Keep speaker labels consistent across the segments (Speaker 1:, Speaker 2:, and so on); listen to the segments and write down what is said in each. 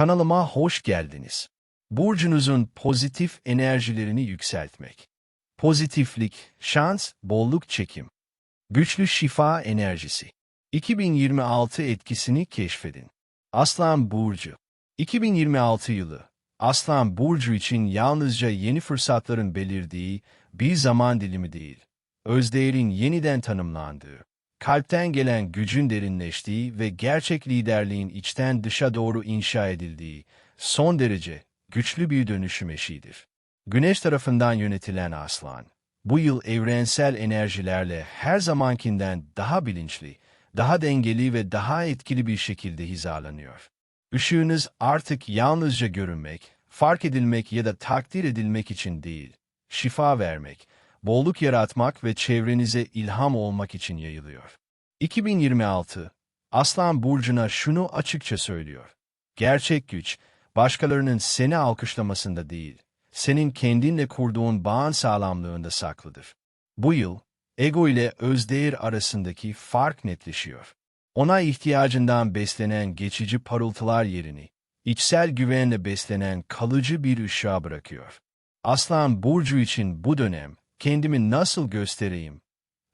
Speaker 1: Kanalıma hoş geldiniz. Burcunuzun pozitif enerjilerini yükseltmek. Pozitiflik, şans, bolluk çekim. Güçlü şifa enerjisi. 2026 etkisini keşfedin. Aslan Burcu. 2026 yılı. Aslan Burcu için yalnızca yeni fırsatların belirdiği bir zaman dilimi değil. Özdeğerin yeniden tanımlandığı, kalpten gelen gücün derinleştiği ve gerçek liderliğin içten dışa doğru inşa edildiği son derece güçlü bir dönüşüm eşiğidir. Güneş tarafından yönetilen aslan, bu yıl evrensel enerjilerle her zamankinden daha bilinçli, daha dengeli ve daha etkili bir şekilde hizalanıyor. Işığınız artık yalnızca görünmek, fark edilmek ya da takdir edilmek için değil, şifa vermek, bolluk yaratmak ve çevrenize ilham olmak için yayılıyor. 2026, Aslan Burcu'na şunu açıkça söylüyor. Gerçek güç, başkalarının seni alkışlamasında değil, senin kendinle kurduğun bağın sağlamlığında saklıdır. Bu yıl, ego ile özdeğer arasındaki fark netleşiyor. Ona ihtiyacından beslenen geçici parıltılar yerini, içsel güvenle beslenen kalıcı bir ışığa bırakıyor. Aslan Burcu için bu dönem, kendimi nasıl göstereyim?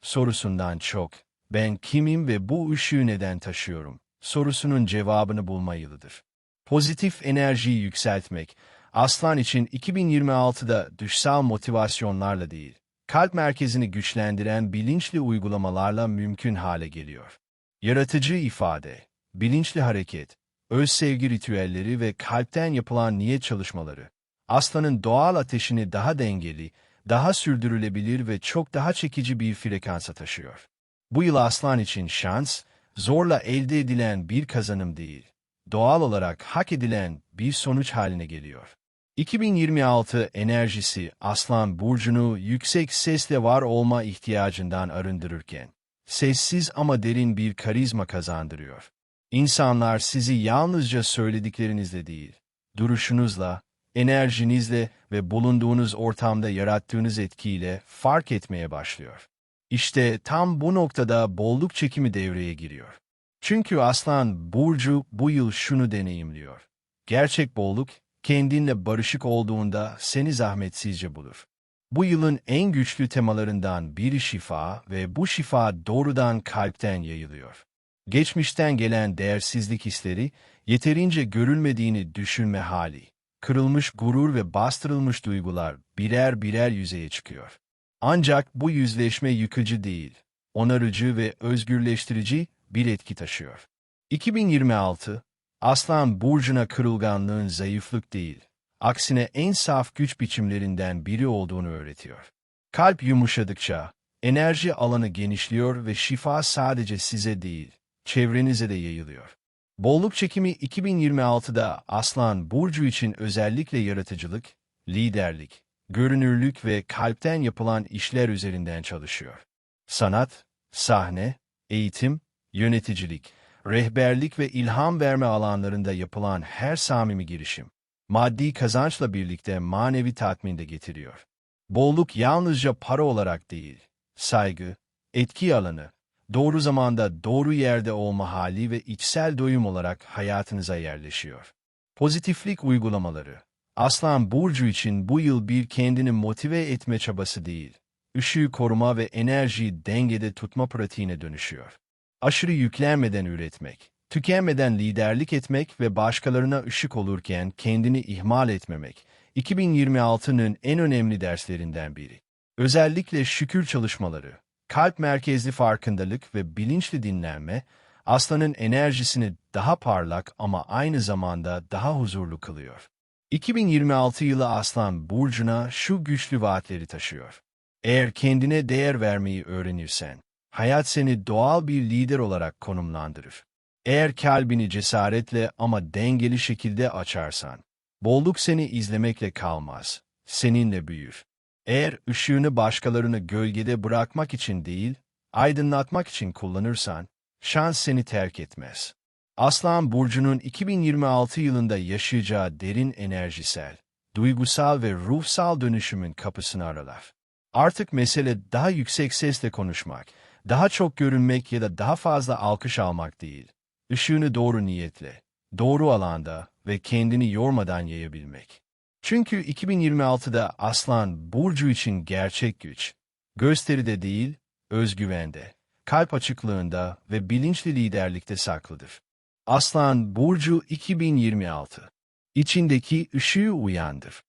Speaker 1: Sorusundan çok, ben kimim ve bu ışığı neden taşıyorum? Sorusunun cevabını bulma yılıdır. Pozitif enerjiyi yükseltmek, Aslan için 2026'da dışsal motivasyonlarla değil, kalp merkezini güçlendiren bilinçli uygulamalarla mümkün hale geliyor. Yaratıcı ifade, bilinçli hareket, öz sevgi ritüelleri ve kalpten yapılan niyet çalışmaları, aslanın doğal ateşini daha dengeli, daha sürdürülebilir ve çok daha çekici bir frekansa taşıyor. Bu yıl aslan için şans, zorla elde edilen bir kazanım değil, doğal olarak hak edilen bir sonuç haline geliyor. 2026 enerjisi Aslan Burcu'nu yüksek sesle var olma ihtiyacından arındırırken, sessiz ama derin bir karizma kazandırıyor. İnsanlar sizi yalnızca söylediklerinizle değil, duruşunuzla, enerjinizle ve bulunduğunuz ortamda yarattığınız etkiyle fark etmeye başlıyor. İşte tam bu noktada bolluk çekimi devreye giriyor. Çünkü Aslan Burcu bu yıl şunu deneyimliyor. Gerçek bolluk, kendinle barışık olduğunda seni zahmetsizce bulur. Bu yılın en güçlü temalarından biri şifa ve bu şifa doğrudan kalpten yayılıyor. Geçmişten gelen değersizlik hisleri, yeterince görülmediğini düşünme hali, kırılmış gurur ve bastırılmış duygular birer birer yüzeye çıkıyor. Ancak bu yüzleşme yıkıcı değil, onarıcı ve özgürleştirici bir etki taşıyor. 2026, Aslan Burcu'na kırılganlığın zayıflık değil, aksine en saf güç biçimlerinden biri olduğunu öğretiyor. Kalp yumuşadıkça, enerji alanı genişliyor ve şifa sadece size değil, çevrenize de yayılıyor. Bolluk çekimi 2026'da Aslan Burcu için özellikle yaratıcılık, liderlik, görünürlük ve kalpten yapılan işler üzerinden çalışıyor. Sanat, sahne, eğitim, yöneticilik, rehberlik ve ilham verme alanlarında yapılan her samimi girişim, maddi kazançla birlikte manevi tatmin de getiriyor. Bolluk yalnızca para olarak değil, saygı, etki alanı, doğru zamanda doğru yerde olma hali ve içsel doyum olarak hayatınıza yerleşiyor. Pozitiflik uygulamaları, Aslan Burcu için bu yıl bir kendini motive etme çabası değil, ışığı koruma ve enerjiyi dengede tutma pratiğine dönüşüyor. Aşırı yüklenmeden üretmek, tükenmeden liderlik etmek ve başkalarına ışık olurken kendini ihmal etmemek, 2026'nın en önemli derslerinden biri. Özellikle şükür çalışmaları, kalp merkezli farkındalık ve bilinçli dinlenme, aslanın enerjisini daha parlak ama aynı zamanda daha huzurlu kılıyor. 2026 yılı Aslan Burcu'na şu güçlü vaatleri taşıyor. Eğer kendine değer vermeyi öğrenirsen, hayat seni doğal bir lider olarak konumlandırır. Eğer kalbini cesaretle ama dengeli şekilde açarsan, bolluk seni izlemekle kalmaz, seninle büyür. Eğer ışığını başkalarını gölgede bırakmak için değil, aydınlatmak için kullanırsan, şans seni terk etmez. Aslan Burcu'nun 2026 yılında yaşayacağı derin enerjisel, duygusal ve ruhsal dönüşümün kapısını aralar. Artık mesele daha yüksek sesle konuşmak, daha çok görünmek ya da daha fazla alkış almak değil. Işığını doğru niyetle, doğru alanda ve kendini yormadan yayabilmek. Çünkü 2026'da Aslan Burcu için gerçek güç, gösteride değil, özgüvende, kalp açıklığında ve bilinçli liderlikte saklıdır. Aslan Burcu 2026 İçindeki ışığı uyandır.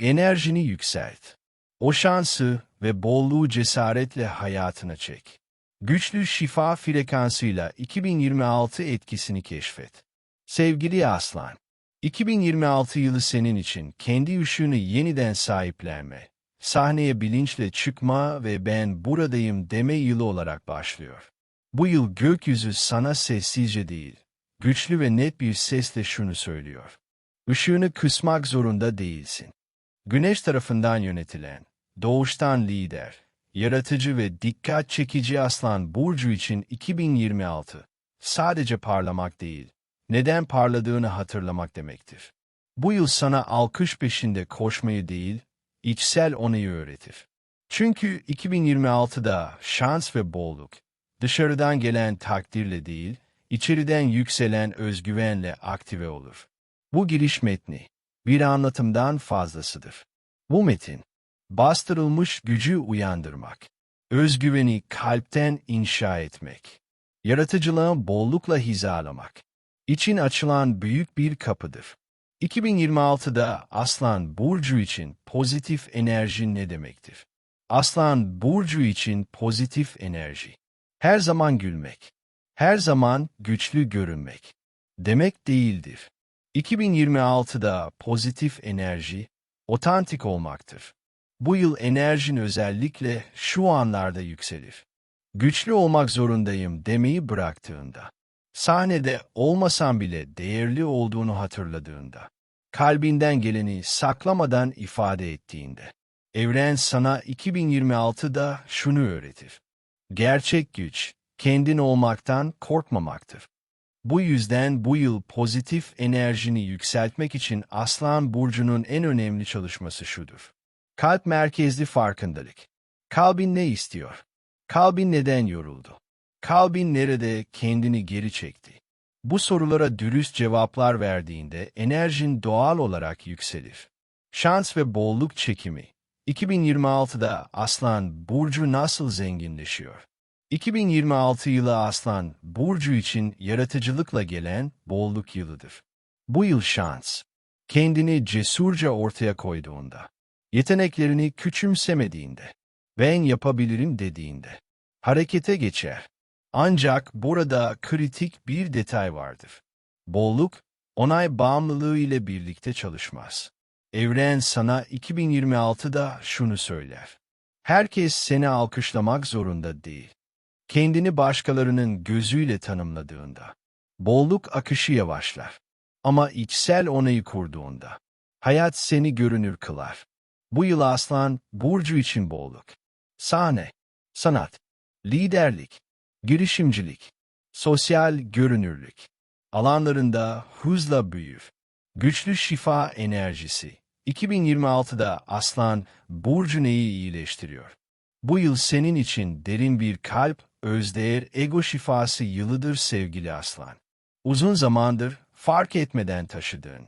Speaker 1: Enerjini yükselt. O şansı ve bolluğu cesaretle hayatına çek. Güçlü şifa frekansıyla 2026 etkisini keşfet. Sevgili Aslan, 2026 yılı senin için kendi ışığını yeniden sahiplenme, sahneye bilinçle çıkma ve ben buradayım deme yılı olarak başlıyor. Bu yıl gökyüzü sana sessizce değil, güçlü ve net bir sesle şunu söylüyor. Işığını kısmak zorunda değilsin. Güneş tarafından yönetilen, doğuştan lider, yaratıcı ve dikkat çekici aslan Burcu için 2026 sadece parlamak değil, neden parladığını hatırlamak demektir. Bu yıl sana alkış peşinde koşmayı değil, içsel onayı öğretir. Çünkü 2026'da şans ve bolluk, dışarıdan gelen takdirle değil, içeriden yükselen özgüvenle aktive olur. Bu giriş metni, bir anlatımdan fazlasıdır. Bu metin, bastırılmış gücü uyandırmak, özgüveni kalpten inşa etmek, yaratıcılığı bollukla hizalamak, için açılan büyük bir kapıdır. 2026'da Aslan Burcu için pozitif enerji ne demektir? Aslan Burcu için pozitif enerji. Her zaman gülmek, her zaman güçlü görünmek demek değildir. 2026'da pozitif enerji, otantik olmaktır. Bu yıl enerjin özellikle şu anlarda yükselir. Güçlü olmak zorundayım demeyi bıraktığında, sahnede olmasan bile değerli olduğunu hatırladığında, kalbinden geleni saklamadan ifade ettiğinde, evren sana 2026'da şunu öğretir. Gerçek güç, kendin olmaktan korkmamaktır. Bu yüzden bu yıl pozitif enerjini yükseltmek için Aslan Burcu'nun en önemli çalışması şudur. Kalp merkezli farkındalık. Kalbin ne istiyor? Kalbin neden yoruldu? Kalbin nerede kendini geri çekti? Bu sorulara dürüst cevaplar verdiğinde enerjin doğal olarak yükselir. Şans ve bolluk çekimi. 2026'da Aslan Burcu nasıl zenginleşiyor? 2026 yılı Aslan Burcu için yaratıcılıkla gelen bolluk yılıdır. Bu yıl şans, kendini cesurca ortaya koyduğunda, yeteneklerini küçümsemediğinde, ben yapabilirim dediğinde, harekete geçer. Ancak burada kritik bir detay vardır. Bolluk, onay bağımlılığı ile birlikte çalışmaz. Evren sana 2026'da şunu söyler. Herkes seni alkışlamak zorunda değil. Kendini başkalarının gözüyle tanımladığında, bolluk akışı yavaşlar. Ama içsel onayı kurduğunda, hayat seni görünür kılar. Bu yıl aslan, burcu için bolluk. Sahne, sanat, liderlik, girişimcilik, sosyal görünürlük alanlarında hızla büyür. Güçlü şifa enerjisi 2026'da Aslan Burcu neyi iyileştiriyor? Bu yıl senin için derin bir kalp, özdeğer, ego şifası yılıdır sevgili Aslan. Uzun zamandır fark etmeden taşıdığın,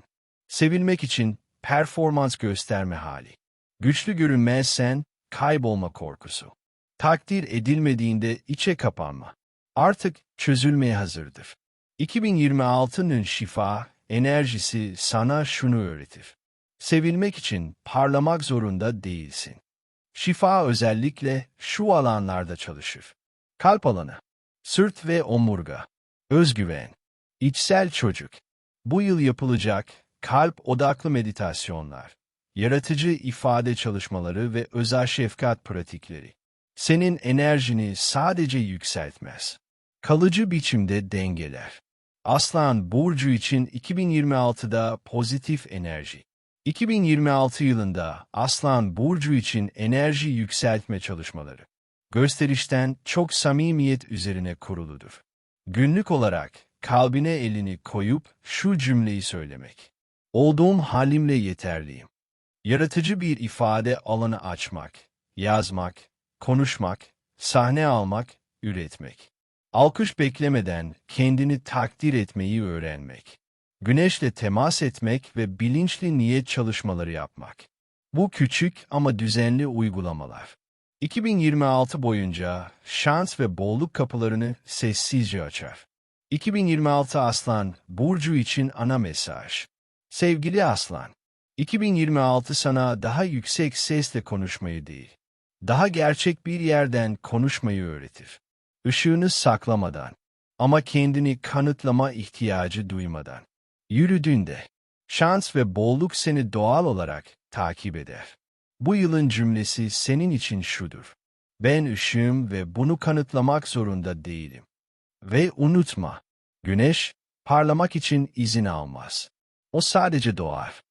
Speaker 1: sevilmek için performans gösterme hali. Güçlü görünmezsen kaybolma korkusu. Takdir edilmediğinde içe kapanma. Artık çözülmeye hazırdır. 2026'nın şifa, enerjisi sana şunu öğretir. Sevilmek için parlamak zorunda değilsin. Şifa özellikle şu alanlarda çalışır. Kalp alanı, sırt ve omurga, özgüven, içsel çocuk. Bu yıl yapılacak kalp odaklı meditasyonlar, yaratıcı ifade çalışmaları ve özel şefkat pratikleri. Senin enerjini sadece yükseltmez. Kalıcı biçimde dengeler. Aslan Burcu için 2026'da pozitif enerji. 2026 yılında Aslan Burcu için enerji yükseltme çalışmaları. Gösterişten çok samimiyet üzerine kuruludur. Günlük olarak kalbine elini koyup şu cümleyi söylemek. Olduğum halimle yeterliyim. Yaratıcı bir ifade alanı açmak, yazmak, konuşmak, sahne almak, üretmek. Alkış beklemeden kendini takdir etmeyi öğrenmek. Güneşle temas etmek ve bilinçli niyet çalışmaları yapmak. Bu küçük ama düzenli uygulamalar. 2026 boyunca şans ve bolluk kapılarını sessizce açar. 2026 Aslan, Burcu için ana mesaj. Sevgili Aslan, 2026 sana daha yüksek sesle konuşmayı değil, daha gerçek bir yerden konuşmayı öğretir. Işığını saklamadan ama kendini kanıtlama ihtiyacı duymadan. Yürüdüğünde, şans ve bolluk seni doğal olarak takip eder. Bu yılın cümlesi senin için şudur. Ben ışığım ve bunu kanıtlamak zorunda değilim. Ve unutma, güneş parlamak için izin almaz. O sadece doğar.